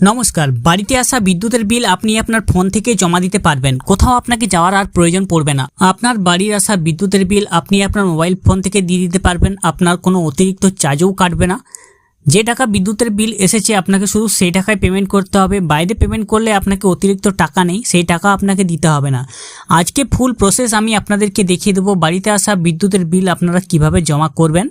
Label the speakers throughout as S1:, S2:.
S1: নমস্কার, বাড়িতে আসা বিদ্যুতের বিল আপনি আপনার ফোন থেকে জমা দিতে পারবেন। কোথাও আপনাকে যাওয়ার আর প্রয়োজন পড়বে না। আপনার বাড়ির আসা বিদ্যুতের বিল আপনি আপনার মোবাইল ফোন থেকে দিয়ে দিতে পারবেন, আপনার কোনো অতিরিক্ত চার্জও কাটবে না। যে টাকা বিদ্যুতের বিল এসেছে আপনাকে শুধু সেই টাকায় পেমেন্ট করতে হবে। বাইরে পেমেন্ট করলে আপনাকে অতিরিক্ত টাকা নেই, সেই টাকা আপনাকে দিতে হবে না। আজকে ফুল প্রসেস আমি আপনাদেরকে দেখিয়ে দেবো বাড়িতে আসা বিদ্যুতের বিল আপনারা কীভাবে জমা করবেন।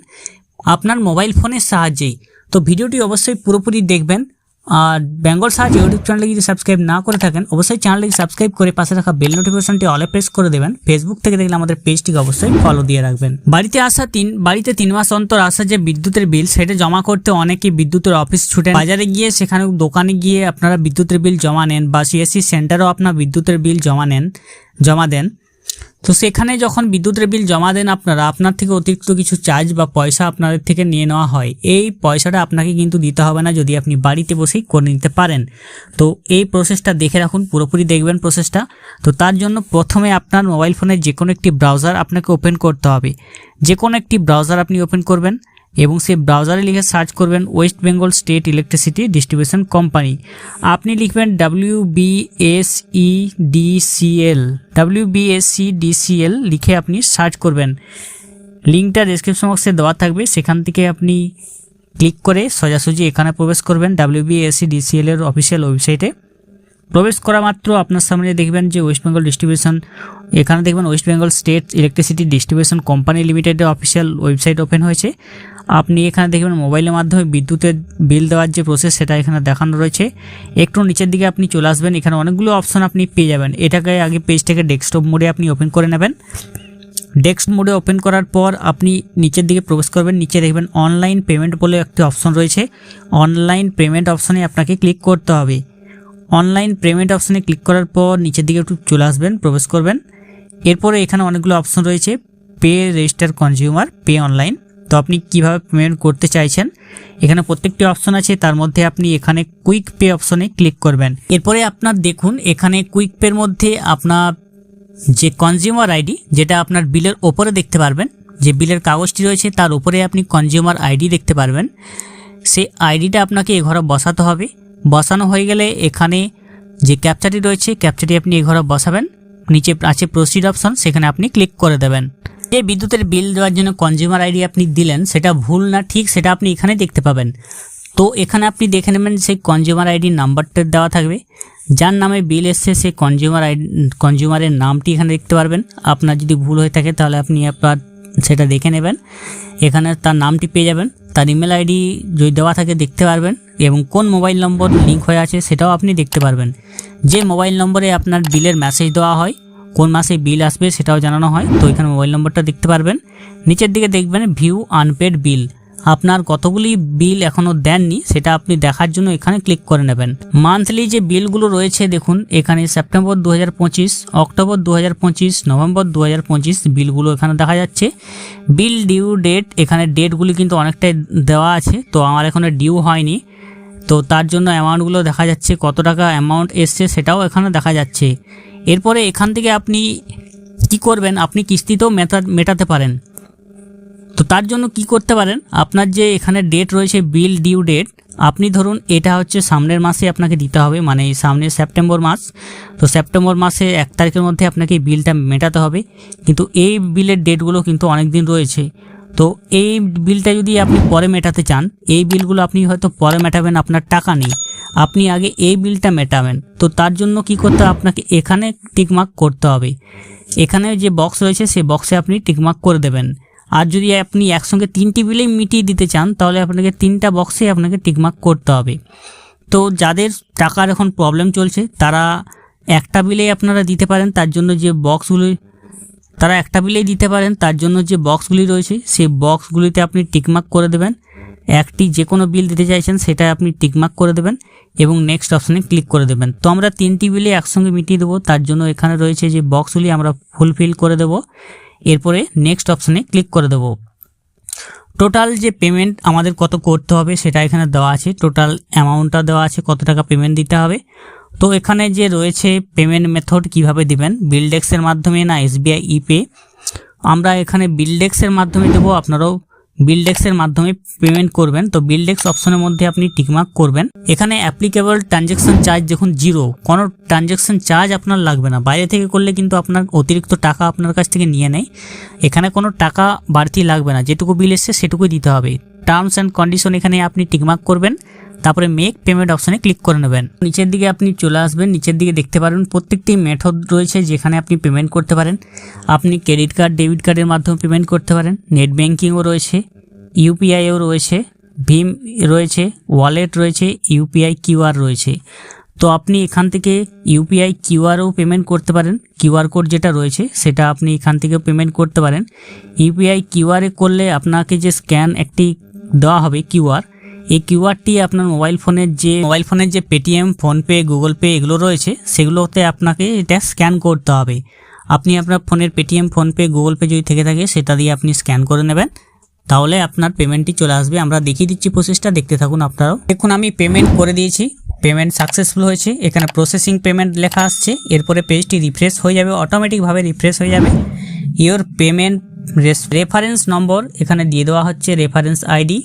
S1: আপনার মোবাইল ফোনের সাহায্যেই। তো ভিডিওটি অবশ্যই পুরোপুরি দেখবেন। আর বেঙ্গল সার্চ ইউটিউব চ্যানেলে যদি সাবস্ক্রাইব না করে থাকেন, অবশ্যই চ্যানেলটিকে সাবস্ক্রাইব করে পাশে থাকা বেল নোটিফিকেশনটি অলে প্রেস করে দেবেন। ফেসবুক থেকে দেখলে আমাদের পেজটিকে অবশ্যই ফলো দিয়ে রাখবেন। বাড়িতে আসা তিন, বাড়িতে তিন মাস অন্তর আসা যে বিদ্যুতের বিল সেটা জমা করতে অনেকে বিদ্যুতের অফিস ছুটে বাজারে গিয়ে সেখানে দোকানে গিয়ে আপনারা বিদ্যুতের বিল জমা নেন বা সিএসসি সেন্টারেও আপনার বিদ্যুতের বিল জমা নেন, জমা দেন। তো সেখানে যখন বিদ্যুতের বিল জমা দেন আপনারা, আপনার থেকে অতিরিক্ত কিছু চার্জ বা পয়সা আপনাদের থেকে নিয়ে নেওয়া হয়। এই পয়সাটা আপনাকে কিন্তু দিতে হবে না যদি আপনি বাড়িতে বসেই করে নিতে পারেন। তো এই প্রসেসটা দেখে রাখুন, পুরোপুরি দেখবেন প্রসেসটা তো তার জন্য প্রথমে আপনার মোবাইল ফোনের যে কোনো একটি ব্রাউজার আপনাকে ওপেন করতে হবে। যে কোনো একটি ব্রাউজার আপনি ওপেন করবেন। এবং সেই ব্রাউজারে লিখে সার্চ করবেন West Bengal state electricity distribution company. আপনি লিখবেন W B S E DCL W B S C DCL লিখে আপনি সার্চ করবেন। লিঙ্কটা ডেসক্রিপশন বক্সে দেওয়া থাকবে, সেখান থেকে আপনি ক্লিক করে সোজাসুজি এখানে প্রবেশ করবেন W B S C DCL এর অফিসিয়াল ওয়েবসাইটে প্রবেশ করা মাত্র আপনার সামনে দেখবেন যে ওয়েস্ট বেঙ্গল ডিস্ট্রিবিউশন এখানে দেখবেন West Bengal state electricity distribution company লিমিটেডের অফিসিয়াল ওয়েবসাইট ওপেন হয়েছে। আপনি এখানে দেখবেন মোবাইলের মাধ্যমে বিদ্যুতের বিল দেওয়ার যে প্রসেস সেটা এখানে দেখানো রয়েছে। একটু নিচের দিকে আপনি চলে আসবেন, এখানে অনেকগুলো অপশন আপনি পেয়ে যাবেন। এটাকে আগে পেজটাকে ডেস্কটপ মোডে আপনি ওপেন করে নেবেন। ডেস্ক মোডে ওপেন করার পর আপনি নিচের দিকে প্রবেশ করবেন, নিচে দেখবেন অনলাইন পেমেন্ট বলে একটি অপশন রয়েছে। অনলাইন পেমেন্ট অপশনে আপনাকে ক্লিক করতে হবে। অনলাইন পেমেন্ট অপশানে ক্লিক করার পর নিচের দিকে একটু চলে আসবেন, প্রবেশ করবেন। এরপরে এখানে অনেকগুলো অপশন রয়েছে pay register consumer pay online তো আপনি কীভাবে পেমেন্ট করতে চাইছেন? এখানে প্রত্যেকটি অপশন আছে, তার মধ্যে আপনি এখানে কুইক পে অপশনে ক্লিক করবেন। এরপরে আপনার দেখুন, এখানে কুইক পের মধ্যে আপনার যে কনজিউমার আইডি যেটা আপনার বিলের ওপরে দেখতে পারবেন, যে বিলের কাগজটি রয়েছে, তার উপরে আপনি কনজিউমার আইডি দেখতে পারবেন। সেই আইডিটা আপনাকে এ ঘরে বসাতে হবে। বসানো হয়ে গেলে এখানে যে ক্যাপচারটি রয়েছে ক্যাপচারটি আপনি এ ঘরে বসাবেন। নিচে আছে প্রসিড অপশন সেখানে আপনি ক্লিক করে দেবেন। যে বিদ্যুতের বিল দেওয়ার জন্য কনজিউমার আইডি আপনি দিলেন, সেটা ভুল না, ঠিক সেটা আপনি এখানে দেখতে পাবেন। তো এখানে আপনি দেখে নেবেন সেই কনজিউমার আইডি নাম্বারটা দেওয়া থাকবে। যার নামে বিল এসছে, সেই কনজিউমার আইডি কনজিউমারের নামটি এখানে দেখতে পারবেন। আপনার যদি ভুল হয়ে থাকে, তাহলে আপনি আপনার সেটা দেখে নেবেন। এখানে তার নামটি পেয়ে যাবেন। তার ইমেল আইডি যদি দেওয়া থাকে দেখতে পারবেন এবং কোন মোবাইল নম্বর লিঙ্ক হয়ে আছে সেটাও আপনি দেখতে পারবেন। যে মোবাইল নম্বরে আপনার বিলের মেসেজ দেওয়া হয়, কোন মাসে বিল আসবে সেটাও জানানো হয়। তো এখানে মোবাইল নম্বরটা দেখতে পারবেন। নিচের দিকে দেখবেন ভিউ আনপেড বিল আপনার কতগুলি বিল এখনও দেননি, সেটা আপনি দেখার জন্য এখানে ক্লিক করে নেবেন। মান্থলি যে বিলগুলো রয়েছে, দেখুন, এখানে সেপ্টেম্বর দু হাজার পঁচিশ, অক্টোবর দু হাজার পঁচিশ, নভেম্বর দু হাজার পঁচিশ বিলগুলো এখানে দেখা যাচ্ছে। বিল ডিউ ডেট, এখানে ডেটগুলি কিন্তু অনেকটাই দেওয়া আছে, তো আমার এখানে ডিউ হয়নি। তো তার জন্য অ্যামাউন্টগুলো দেখা যাচ্ছে, কত টাকা অ্যামাউন্ট এসছে সেটাও এখানে দেখা যাচ্ছে। এরপরে এখান থেকে আপনি কি করবেন, আপনি কিস্তিতেও মেটা মেটাতে পারেন। তো তার জন্য কি করতে পারেন? আপনার যে এখানে ডেট রয়েছে বিল ডিউ ডেট আপনি ধরুন এটা হচ্ছে সামনের মাসে আপনাকে দিতে হবে মানে সামনের সেপ্টেম্বর মাস। তো সেপ্টেম্বর মাসে এক তারিখের মধ্যে আপনাকে বিলটা মেটাতে হবে। কিন্তু এই বিলের ডেটগুলো কিন্তু অনেক দিন রয়েছে। তো এই বিলটা যদি আপনি পরে মেটাতে চান, এই বিলগুলো আপনি হয়তো পরে মেটাবেন, আপনার টাকা নেই। আপনি আগে এই বিলটা মেটাবেন। তো তার জন্য কি করতে আপনাকে এখানে টিকমার্ক করতে হবে। এখানে যে বক্স রয়েছে সেই বক্সে আপনি টিকমার্ক করে দেবেন। আর যদি আপনি একসঙ্গে তিনটি বিলেই মিটিয়ে দিতে চান, তাহলে আপনাকে তিনটা বক্সে আপনাকে টিকমার্ক করতে হবে। তো যাদের টাকার এখন প্রবলেম চলছে, তারা একটা বিলেই আপনারা দিতে পারেন, তার জন্য যে বক্সগুলি তারা একটা বিলেই দিতে পারেন, তার জন্য যে বক্সগুলি রয়েছে, সেই বক্সগুলিতে আপনি টিকমার্ক করে দেবেন। একটি যে কোনো বিল দিতে চাইছেন, সেটা আপনি টিকমার্ক করে দেবেন এবং নেক্সট অপশানে ক্লিক করে দেবেন। তো আমরা তিনটি বিলে একসঙ্গে মিটিয়ে দেবো, তার জন্য এখানে রয়েছে যে বক্সগুলি আমরা ফুলফিল করে দেবো। এরপরে নেক্সট অপশানে ক্লিক করে দেব। টোটাল যে পেমেন্ট আমাদের কত করতে হবে সেটা এখানে দেওয়া আছে। টোটাল অ্যামাউন্টটা দেওয়া আছে, কত টাকা পেমেন্ট দিতে হবে। তো এখানে যে রয়েছে পেমেন্ট মেথড কীভাবে দিবেন? বিলডেক্সের মাধ্যমে না এসবিআই ইপে আমরা এখানে বিলডেক্সের মাধ্যমে দেবো, আপনারাও বিলডেক্সের মাধ্যমে পেমেন্ট করবেন। তো বিলডেক্স অপশনের মধ্যে আপনি টিকমার্ক করবেন। এখানে অ্যাপ্লিকেবল ট্রানজেকশন চার্জ দেখুন জিরো কোনো ট্রানজ্যাকশন চার্জ আপনার লাগবে না। বাইরে থেকে করলে কিন্তু আপনার অতিরিক্ত টাকা আপনার কাছ থেকে নিয়ে নেয়। এখানে কোনো টাকা বাড়তি লাগবে না। যেটুকু বিল এসছে সেটুকুই দিতে হবে। টার্মস অ্যান্ড কন্ডিশন এখানে আপনি টিকমার্ক করবেন। তারপরে মেক পেমেন্ট অপশনে ক্লিক করে নেবেন। নিচের দিকে আপনি চলে আসবেন, নিচের দিকে দেখতে পারেন প্রত্যেকটি মেথড রয়েছে যেখানে আপনি পেমেন্ট করতে পারেন। আপনি ক্রেডিট কার্ড ডেবিট কার্ডের মাধ্যমে পেমেন্ট করতে পারেন। নেট ব্যাঙ্কিংও রয়েছে ইউপিআইও রয়েছে, ভীম রয়েছে ওয়ালেট রয়েছে ইউপিআই কিউআর রয়েছে। তো আপনি এখান থেকে ইউপিআই কিউআরও পেমেন্ট করতে পারেন। কিউআর কোড যেটা রয়েছে সেটা আপনি এখান থেকে পেমেন্ট করতে পারেন। ইউপিআই কিউআরে করলে আপনাকে যে স্ক্যান একটি দেওয়া হবে কিউআর এই কিউআরটি আপনার মোবাইল ফোনের যে মোবাইল ফোনের যে পেটিএম ফোনপে গুগল পে এগুলো রয়েছে, সেগুলোতে আপনাকে এটা স্ক্যান করতে হবে। আপনি আপনার ফোনের পেটিএম ফোনপে গুগল পে যদি থেকে থাকে, সেটা দিয়ে আপনি স্ক্যান করে নেবেন। তাহলে আপনার পেমেন্টটি চলে আসবে। আমরা দেখিয়ে দিচ্ছি প্রসেসটা দেখতে থাকুন আপনারাও। দেখুন, আমি পেমেন্ট করে দিয়েছি। পেমেন্ট সাকসেসফুল হয়েছে। এখানে প্রসেসিং পেমেন্ট লেখা আসছে। এরপরে পেজটি রিফ্রেশ হয়ে যাবে অটোমেটিকভাবে রিফ্রেশ হয়ে যাবে। ইওর পেমেন্ট রেফারেন্স নম্বর এখানে দিয়ে দেওয়া হচ্ছে রেফারেন্স আইডি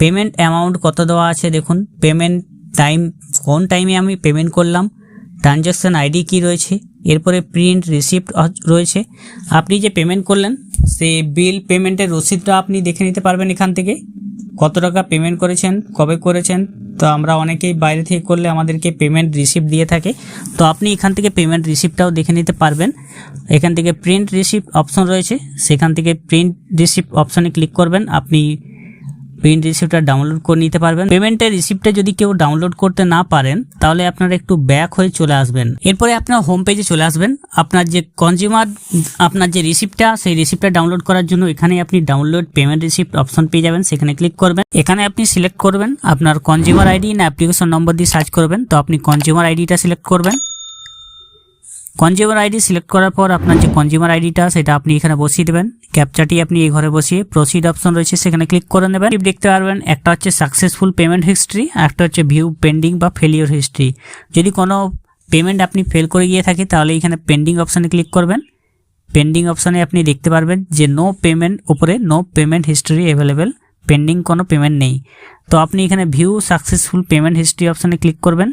S1: পেমেন্ট অ্যামাউন্ট কত দেওয়া আছে দেখুন পেমেন্ট টাইম কোন টাইমে আমি পেমেন্ট করলাম ট্রানজ্যাকশান আইডি কি রয়েছে, এরপরে প্রিন্ট রিসিপ্ট রয়েছে। আপনি যে পেমেন্ট করলেন সে বিল পেমেন্টের রসিদটা আপনি দেখে নিতে পারবেন এখান থেকে। কত টাকা পেমেন্ট করেছেন, কবে করেছেন, তো আমরা অনেকেই বাইরে থেকে করলে আমাদেরকে পেমেন্ট রিসিপ্ট দিয়ে থাকে। তো আপনি এখান থেকে পেমেন্ট রিসিপ্টটাও দেখে নিতে পারবেন। এখান থেকে প্রিন্ট রিসিপ্ট অপশন রয়েছে, সেখান থেকে প্রিন্ট রিসিপ্ট অপশনে ক্লিক করবেন। আপনি প্রিন্ট রিসিপ্টটা ডাউনলোড করে নিতে পারবেন। পেমেন্টের রিসিপ্টটা যদি কেউ ডাউনলোড করতে না পারেন, তাহলে আপনারা একটু ব্যাক হয়ে চলে আসবেন। এরপরে আপনার হোম পেজে চলে আসবেন। আপনার যে কনজিউমার আপনার যে রিসিপ্টটা সেই রিসিপ্টটা ডাউনলোড করার জন্য এখানে আপনি ডাউনলোড পেমেন্ট রিসিপ্ট অপশন পেয়ে যাবেন। সেখানে ক্লিক করবেন। এখানে আপনি সিলেক্ট করবেন। আপনার কনজিউমার আইডি না অ্যাপ্লিকেশন নম্বর দিয়ে সার্চ করবেন। তো আপনি কনজিউমার আইডিটা সিলেক্ট করবেন। কনজিউমার আইডি সিলেক্ট করার পর আপনার যে কনজিউমার আইডিটা সেটা আপনি এখানে বসিয়ে দেবেন। ক্যাপচাটি আপনি এই ঘরে বসিয়ে প্রসিড অপশন রয়েছে, সেখানে ক্লিক করে নেবেন। দেখতে পারবেন, একটা হচ্ছে সাকসেসফুল পেমেন্ট হিস্ট্রি একটা হচ্ছে ভিউ পেন্ডিং বা ফেলিওর হিস্ট্রি যদি কোনো পেমেন্ট আপনি ফেল করে গিয়ে থাকে, তাহলে এখানে পেন্ডিং অপশানে ক্লিক করবেন। পেন্ডিং অপশানে আপনি দেখতে পারবেন যে নো পেমেন্ট উপরে no payment history available pending কোনো পেমেন্ট নেই। তো আপনি এখানে ভিউ সাকসেসফুল পেমেন্ট হিস্ট্রি অপশানে ক্লিক করবেন।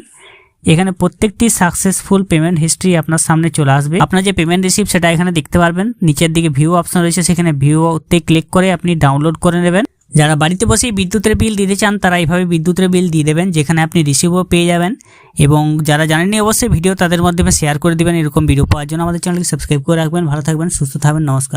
S1: এখানে প্রত্যেকটি সাকসেসফুল পেমেন্ট হিস্ট্রি আপনার সামনে চলে আসবে। আপনার যে পেমেন্ট রিসিপ্ট সেটা এখানে দেখতে পারবেন। নিচের দিকে ভিউ অপশন রয়েছে, সেখানে ভিউতে ক্লিক করে আপনি ডাউনলোড করে নেবেন। যারা বাড়িতে বসেই বিদ্যুতের বিল দিতে চান, তারা এইভাবে বিদ্যুতের বিল দিয়ে দেবেন, যেখানে আপনি রিসিভও পেয়ে যাবেন। এবং যারা জানেননি অবশ্যই ভিডিও তাদের মাধ্যমে শেয়ার করে দেবেন। এরকম ভিডিও পাওয়ার জন্য আমাদের চ্যানেলকে সাবস্ক্রাইব করে রাখবেন। ভালো থাকবেন, সুস্থ থাকবেন, নমস্কার।